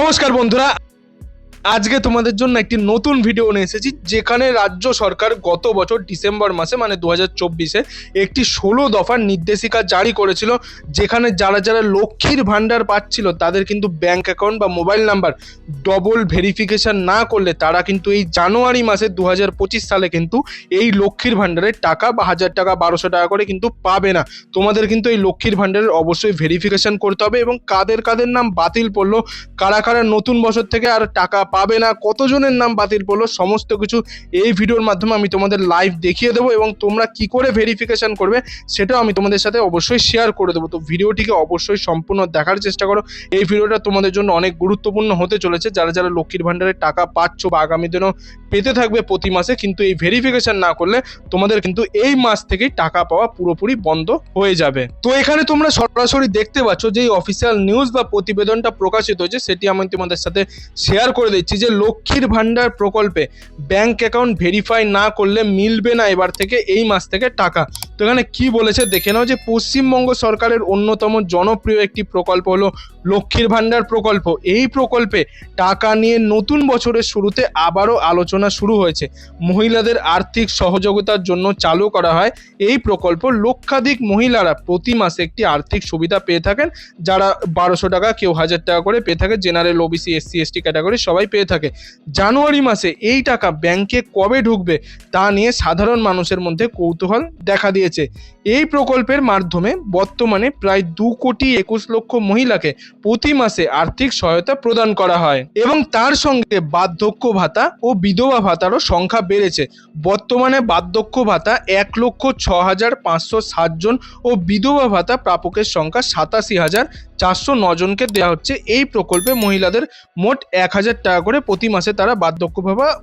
নমস্কার বন্ধুরা আজকে তোমাদের জন্য একটি নতুন ভিডিও নিয়ে এসেছি, যেখানে রাজ্য সরকার গত বছর ডিসেম্বর মাসে মানে দু হাজার চব্বিশে, একটি ষোলো দফার নির্দেশিকা জারি করেছিল, যেখানে যারা যারা লক্ষ্মীর ভাণ্ডার পাচ্ছিল, তাদের কিন্তু ব্যাংক অ্যাকাউন্ট বা মোবাইল নাম্বার ডবল ভেরিফিকেশান না করলে তারা কিন্তু এই জানুয়ারি মাসে দু হাজার পঁচিশ সালে কিন্তু এই লক্ষ্মীর ভাণ্ডারের টাকা বা হাজার টাকা, বারোশো টাকা করে কিন্তু পাবে না। তোমাদের কিন্তু এই লক্ষ্মীর ভাণ্ডারের অবশ্যই ভেরিফিকেশান করতে হবে এবং কাদের কাদের নাম বাতিল পড়ল, কারা কারা নতুন বছর থেকে আর টাকা পাবে না, কতজনের নাম বাতিল পড়ল, সমস্ত কিছু এই ভিডিওর মাধ্যমে আমি তোমাদের লাইভ দেখিয়ে দেবো এবং তোমরা কি করে ভেরিফিকেশান করবে সেটাও আমি তোমাদের সাথে অবশ্যই শেয়ার করে দেবো। তো ভিডিওটিকে অবশ্যই সম্পূর্ণ দেখার চেষ্টা করো। এই ভিডিওটা তোমাদের জন্য অনেক গুরুত্বপূর্ণ হতে চলেছে। যারা যারা লক্ষ্মীর ভাণ্ডারের টাকা পাচ্ছ বা আগামী দিনেও পেতে থাকবে প্রতি মাসে, কিন্তু এই ভেরিফিকেশন না করলে তোমাদের কিন্তু এই মাস থেকেই টাকা পাওয়া পুরোপুরি বন্ধ হয়ে যাবে। তো এখানে তোমরা সরাসরি দেখতে পাচ্ছ যে অফিসিয়াল নিউজ বা প্রতিবেদনটা প্রকাশিত হয়েছে, সেটি আমি তোমাদের সাথে শেয়ার করে দিচ্ছি যে লক্ষ্মীর ভাণ্ডার প্রকল্পে ব্যাংক অ্যাকাউন্ট ভেরিফাই না করলে মিলবে না এবার থেকে এই মাস থেকে টাকা। তো এখানে কি বলেছে দেখে নাও যে পশ্চিমবঙ্গ সরকারের অন্যতম জনপ্রিয় একটি প্রকল্প হলো লক্ষ্মীর ভাণ্ডার প্রকল্প। এই প্রকল্পে টাকা নিয়ে নতুন বছরের শুরুতে আবারও আলোচনা শুরু হয়েছে। মহিলাদের আর্থিক সহযোগিতার জন্য চালু করা হয়। এই প্রকল্প লক্ষাধিক মহিলারা প্রতি মাসে একটি আর্থিক সুবিধা পেয়ে থাকেন, যারা বারোশো টাকা, কেউ হাজার টাকা করে পেয়ে থাকে, general, OBC, SC, ST category সবাই পেয়ে থাকে। জানুয়ারি মাসে এই টাকা ব্যাংকে কবে ঢুকবে তা নিয়ে সাধারণ মানুষের মধ্যে কৌতূহল দেখা দিয়েছে। এই প্রকল্পের মাধ্যমে বর্তমানে প্রায় দু কোটি একুশ লক্ষ মহিলাকে প্রতি মাসে আর্থিক সহায়তা প্রদান করা হয় এবং তার সঙ্গে বার্ধক্য ভাতা ও বিধবা ভাতারও সংখ্যা বেড়েছে। বর্তমানে বার্ধক্য ভাতা এক লক্ষ ছ হাজার পাঁচশো ষাট জন ও বিধবা ভাতা প্রাপকের সংখ্যা সাতাশি হাজার চারশো জনকে দেওয়া হচ্ছে। এই প্রকল্পে মহিলাদের মোট এক হাজার টাকা করে প্রতি মাসে তারা বার্ধক্য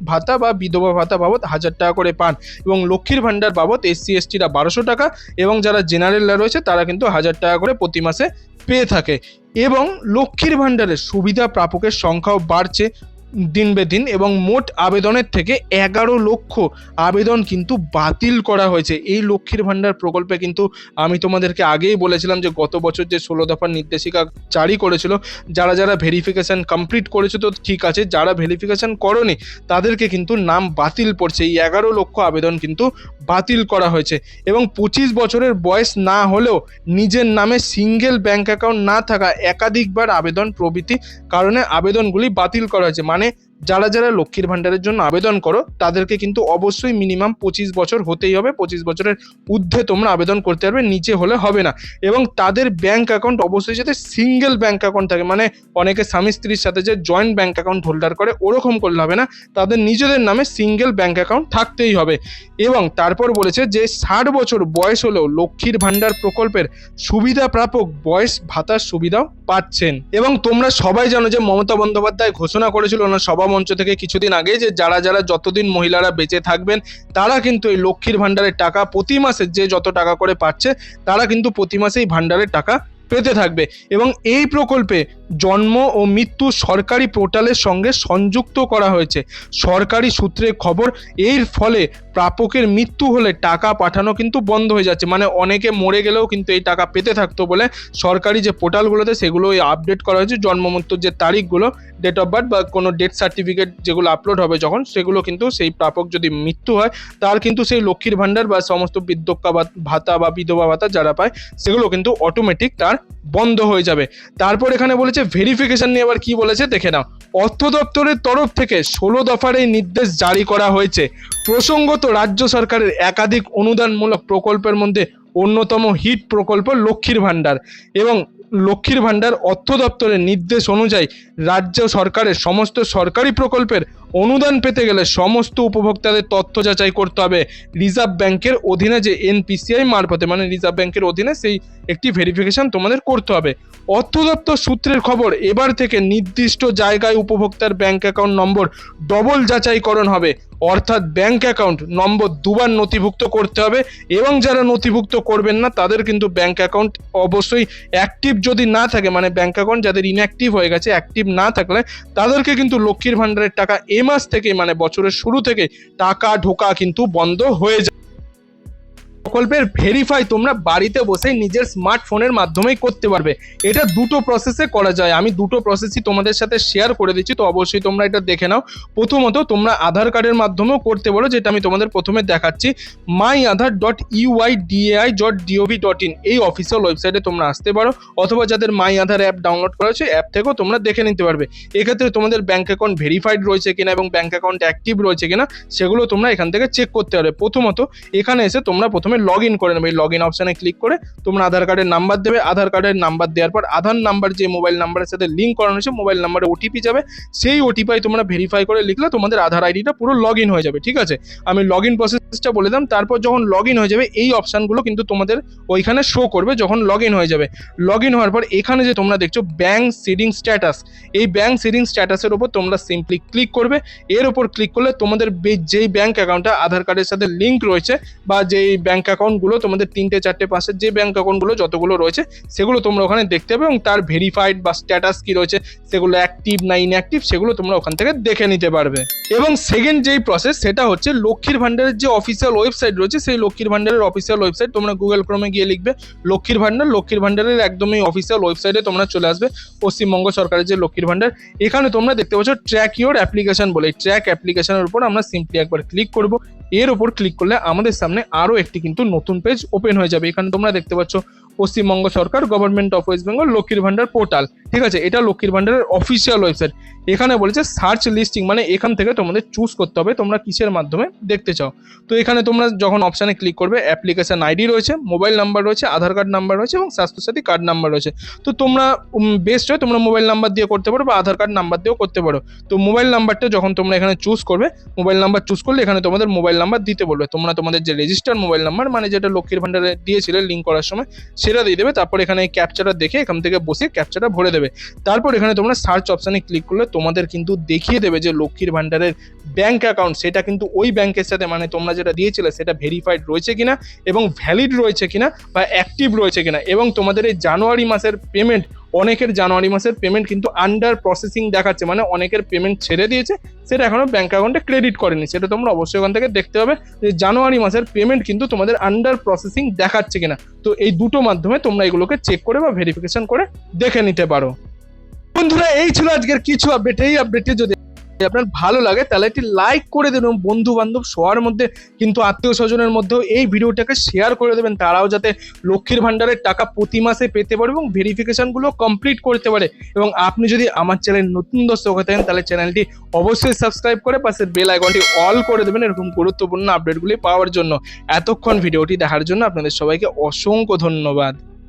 ভাতা বা বিধবা ভাতা বাবদ হাজার টাকা করে পান এবং লক্ষ্মীর ভাণ্ডার বাবদ এসসি, এসটিরা বারোশো টাকা এবং যারা জেনারেলরা রয়েছে তারা কিন্তু হাজার টাকা করে প্রতি মাসে পেয়ে থাকে। এবং লক্ষ্মীর ভাণ্ডারের সুবিধা প্রাপকের সংখ্যাও বাড়ছে। দিন বে দিন এবং মোট আবেদনের থেকে এগারো লক্ষ আবেদন কিন্তু বাতিল করা হয়েছে। এই লক্ষ্মীর ভাণ্ডার প্রকল্পে কিন্তু আমি তোমাদেরকে আগেই বলেছিলাম যে গত বছর যে ষোলো দফার নির্দেশিকা জারি করেছিল, যারা যারা ভেরিফিকেশন কমপ্লিট করেছে তো ঠিক আছে, যারা ভেরিফিকেশন করনি তাদেরকে কিন্তু নাম বাতিল পড়ছে। এই এগারো লক্ষ আবেদন কিন্তু বাতিল করা হয়েছে এবং পঁচিশ বছরের বয়স না হলেও নিজের নামে সিঙ্গেল ব্যাংক অ্যাকাউন্ট না থাকা একাধিকবার আবেদন প্রভৃতি কারণে আবেদনগুলি বাতিল করা হয়েছে। মানে যারা যারা লক্ষ্মীর ভাণ্ডারের জন্য আবেদন করো, তাদেরকে কিন্তু অবশ্যই মিনিমাম পঁচিশ বছর হতেই হবে। পঁচিশ বছরের ঊর্ধ্বে তোমরা আবেদন করতে পারবে, নিচে হলে হবে না। এবং তাদের ব্যাংক অ্যাকাউন্ট অবশ্যই যাতে সিঙ্গেল ব্যাংক অ্যাকাউন্ট থাকে। মানে অনেকে স্বামী স্ত্রীর সাথে যে জয়েন্ট ব্যাংক অ্যাকাউন্ট হোল্ডার করে, ওরকম করলে হবে না। তাদের নিজেদের নামে সিঙ্গেল ব্যাংক অ্যাকাউন্ট থাকতেই হবে। এবং তারপর বলেছে যে ষাট বছর বয়স হলেও লক্ষ্মীর ভাণ্ডার প্রকল্পের সুবিধা প্রাপক বয়স ভাতার সুবিধাও পাচ্ছেন। এবং তোমরা সবাই জানো যে মমতা বন্দ্যোপাধ্যায় ঘোষণা করেছিল না সভা মঞ্চ থেকে কিছুদিন আগে যে যারা যারা যতদিন মহিলারা বেঁচে থাকবেন, তারা কিন্তু এই লক্ষ্মীর ভাণ্ডারের টাকা প্রতি মাসে যে যত টাকা করে পাচ্ছে, তারা কিন্তু প্রতি মাসে এই ভাণ্ডারের টাকা পেতে থাকবে। এবং এই প্রকল্পে জন্ম ও মৃত্যু সরকারি পোর্টালের সঙ্গে সংযুক্ত করা হয়েছে। সরকারি সূত্রে খবর, এর ফলে প্রাপকের মৃত্যু হলে টাকা পাঠানো কিন্তু বন্ধ হয়ে যাচ্ছে। মানে অনেকে মরে গেলেও কিন্তু এই টাকা পেতে থাকতো বলে সরকারি যে পোর্টালগুলোতে সেগুলো ওই আপডেট করা হয়েছে। জন্ম মৃত্যুর যে তারিখগুলো ডেট অফ বার্থ বা কোনো ডেথ সার্টিফিকেট যেগুলো আপলোড হবে যখন, সেগুলো কিন্তু সেই প্রাপক যদি মৃত্যু হয়, তার কিন্তু সেই লক্ষ্মীর ভাণ্ডার বা সমস্ত বিদ্যক্কা বা ভাতা বা বিধবা ভাতা যারা পায়, সেগুলো কিন্তু অটোমেটিক তার বন্ধ হয়ে যাবে। তারপর এখানে বলেছে ভেরিফিকেশন নিয়ে আবার কি বলেছে, দেখে নাও। অর্থ দপ্তরের তরফ থেকে ষোলো দফার এই নির্দেশ জারি করা হয়েছে। প্রসঙ্গত রাজ্য সরকারের একাধিক অনুদানমূলক প্রকল্পের মধ্যে অন্যতম হিট প্রকল্প লক্ষ্মীর ভাণ্ডার এবং লক্ষ্মীর ভাণ্ডার অর্থ দপ্তরের নির্দেশ অনুযায়ী রাজ্য সরকারের সমস্ত সরকারি প্রকল্পের অনুদান পেতে গেলে সমস্ত উপভোক্তাদের তথ্য যাচাই করতে হবে। রিজার্ভ ব্যাংকের অধীনে যে এনপিসিআই মারফতে মানে রিজার্ভ ব্যাংকের অধীনে সেই একটি ভেরিফিকেশন তোমাদের করতে হবে। অর্থ দপ্তর সূত্রের খবর, এবার থেকে নির্দিষ্ট জায়গায় উপভোক্তার ব্যাংক অ্যাকাউন্ট নম্বর ডবল যাচাইকরণ হবে। অর্থাৎ ব্যাংক অ্যাকাউন্ট নম্বর দুবার নথিভুক্ত করতে হবে এবং যারা নথিভুক্ত করবেন না, তাদের কিন্তু ব্যাংক অ্যাকাউন্ট অবশ্যই অ্যাক্টিভ যদি না থাকে মানে ব্যাংক অ্যাকাউন্ট যাদের ইনঅ্যাক্টিভ হয়ে গেছে অ্যাক্টিভ না থাকলে, তাদেরকে কিন্তু লক্ষ্মীর ভাণ্ডারের টাকা এ মাস থেকে মানে বছরের শুরু থেকে টাকা ঢোকা কিন্তু বন্ধ হয়ে যায়। প্রকল্পের ভেরিফাই তোমরা বাড়িতে বসে নিজের স্মার্টফোনের মাধ্যমেই করতে পারবে। এটা দুটো প্রসেসে করা যায়। আমি দুটো প্রসেসই তোমাদের সাথে শেয়ার করে দিচ্ছি, তো অবশ্যই তোমরা এটা দেখে নাও। প্রথমত, তোমরা আধার কার্ডের মাধ্যমেও করতে পারো, যেটা আমি তোমাদের প্রথমে দেখাচ্ছি। My Aadhaar dot UIDAI dot DOV dot in এই অফিসিয়াল ওয়েবসাইটে তোমরা আসতে পারো, অথবা যাদের মাই আধার অ্যাপ ডাউনলোড করা হয়েছে অ্যাপ থেকেও তোমরা দেখে নিতে পারবে। এক্ষেত্রে তোমাদের ব্যাঙ্ক অ্যাকাউন্ট ভেরিফাইড রয়েছে কিনা এবং ব্যাঙ্ক অ্যাকাউন্ট অ্যাক্টিভ রয়েছে কিনা, সেগুলো তোমরা এখান থেকে চেক করতে পারবে। প্রথমত, এখানে এসে তোমরা প্রথমে লগ ইন করে নেবে, এই লগ ইন অপশানে ক্লিক করে তোমরা আধার কার্ডের নাম্বার দেবে, আধার কার্ডের নাম্বার দেওয়ার পর আধার নাম্বার যে মোবাইল নাম্বারের সাথে লিঙ্ক করানো হয়েছে মোবাইল নাম্বারে ওটিপি যাবে, সেই ওটিপাই তোমরা ভেরিফাই করে লিখলে তোমাদের আধার আইডিটা পুরো লগ ইন হয়ে যাবে, ঠিক আছে? আমি লগ ইন প্রসেসটা বলে দিলাম, তারপর যখন লগ ইন হয়ে যাবে, এই অপশানগুলো কিন্তু তোমাদের ওইখানে শো করবে যখন লগ ইন হয়ে যাবে। লগ ইন হওয়ার পর এখানে যে তোমরা দেখছ ব্যাঙ্ক সিডিং স্ট্যাটাস এই ব্যাঙ্ক সিডিং স্ট্যাটাসের উপর তোমরা সিম্পলি ক্লিক করবে, এর উপর ক্লিক করলে তোমাদের যেই ব্যাঙ্ক অ্যাকাউন্টটা আধার কার্ডের সাথে লিঙ্ক রয়েছে বা যেই ব্যাঙ্ক অ্যাকাউন্টগুলো তোমাদের তিনটে, চারটে, পাঁচের যে ব্যাঙ্ক অ্যাকাউন্টগুলো যতগুলো রয়েছে, সেগুলো তোমরা ওখানে দেখতে পাবে এবং তার ভেরিফাইড বা স্ট্যাটাস কি রয়েছে, সেগুলো অ্যাক্টিভ না ইনঅ্যাক্টিভ সেগুলো তোমরা ওখান থেকে দেখে নিতে পারবে। এবং সেকেন্ড যেই প্রসেস সেটা হচ্ছে লক্ষ্মীর ভান্ডারের যে অফিসিয়াল ওয়েবসাইট রয়েছে, সেই লক্ষ্মীর ভান্ডারের অফিসিয়াল ওয়েবসাইট তোমরা গুগল ক্রমে গিয়ে লিখবে, লক্ষ্মীর ভান্ডার লক্ষ্মীর ভান্ডারের একদমই অফিসিয়াল ওয়েবসাইটে তোমরা চলে আসবে, পশ্চিমবঙ্গ সরকারের যে লক্ষ্মীর ভান্ডার এখানে তোমরা দেখতে পাচ্ছ ট্র্যাক ইওর অ্যাপ্লিকেশন বলে ট্র্যাক অ্যাপ্লিকেশনের উপর আমরা সিম্পলি একবার ক্লিক করব, এর উপর ক্লিক করলে আমাদের সামনে আরও একটি কিন্তু নতুন পেজ ওপেন হয়ে যাবে। এখানে তোমরা দেখতে পাচ্ছ পশ্চিমবঙ্গ সরকার গভর্নমেন্ট অফ ওয়েস্ট বেঙ্গল লক্ষ্মীর ভান্ডার পোর্টাল ঠিক আছে? এটা লক্ষ্মীর ভান্ডারের অফিসিয়াল ওয়েবসাইট এখানে বলেছে সার্চ লিস্টিং মানে এখান থেকে তোমাদের চুজ করতে হবে, তোমরা কিসের মাধ্যমে দেখতে চাও। তো এখানে তোমরা যখন অপশানে ক্লিক করবে অ্যাপ্লিকেশন আইডি রয়েছে মোবাইল নাম্বার রয়েছে আধার কার্ড নাম্বার রয়েছে এবং স্বাস্থ্যসাথী কার্ড নাম্বার রয়েছে। তো তোমরা বেস্ট হয় তোমরা মোবাইল নাম্বার দিয়ে করতে পারো বা আধার কার্ড নাম্বার দিয়েও করতে পারো। তো মোবাইল নাম্বারটা যখন তোমরা এখানে চুজ করবে মোবাইল নাম্বার চুজ করলে এখানে তোমাদের মোবাইল নাম্বার দিতে বলবে। তোমরা তোমাদের যে রেজিস্টার মোবাইল নাম্বার মানে যেটা লক্ষ্মীর ভান্ডারে দিয়েছিলে লিঙ্ক করার সময় সেটা দিয়ে দেবে, তারপর এখানে এই ক্যাপচাটা দেখে এখান থেকে বসে ক্যাপচারটা ভরে দেবে। তারপর এখানে তোমরা সার্চ অপশানে ক্লিক করলে তোমাদের কিন্তু দেখিয়ে দেবে যে লক্ষ্মীর ভান্ডারের ব্যাঙ্ক অ্যাকাউন্ট সেটা কিন্তু ওই ব্যাংকের সাথে মানে তোমরা যেটা দিয়েছিলে সেটা ভেরিফাইড রয়েছে কিনা এবং ভ্যালিড রয়েছে কিনা বা অ্যাক্টিভ রয়েছে কিনা এবং তোমাদের এই জানুয়ারি মাসের পেমেন্ট অনেকের জানুয়ারি মাসের পেমেন্ট কিন্তু আন্ডার প্রসেসিং দেখাচ্ছে মানে অনেকের পেমেন্ট ছেড়ে দিয়েছে, সেটা এখনও ব্যাঙ্ক অ্যাকাউন্টে ক্রেডিট করেনি। সেটা তোমরা অবশ্যই ওখান থেকে দেখতে হবে যে জানুয়ারি মাসের পেমেন্ট কিন্তু তোমাদের আন্ডার প্রসেসিং দেখাচ্ছে কিনা। তো এই দুটো মাধ্যমে তোমরা এগুলোকে চেক করে বা ভেরিফিকেশন করে দেখে নিতে পারো। বন্ধুরা, এই ছিল আজকের কিছু আপডেট এই আপডেটে যদি আপনার ভালো লাগে, তাহলে একটি লাইক করে দেবেন বন্ধু বান্ধব সবার মধ্যে, কিন্তু আত্মীয় স্বজনের মধ্যেও এই ভিডিওটাকে শেয়ার করে দেবেন। তারাও যাতে লক্ষ্মীর ভান্ডারের টাকা প্রতি মাসে পেতে পারে এবং ভেরিফিকেশনগুলো কমপ্লিট করতে পারে। এবং আপনি যদি আমার চ্যানেল নতুন দর্শক হয়ে থাকেন, তাহলে চ্যানেলটি অবশ্যই সাবস্ক্রাইব করে পাশের বেল আইকনটি অল করে দেবেন এরকম গুরুত্বপূর্ণ আপডেটগুলি পাওয়ার জন্য। এতক্ষণ ভিডিওটি দেখার জন্য আপনাদের সবাইকে অসংখ্য ধন্যবাদ।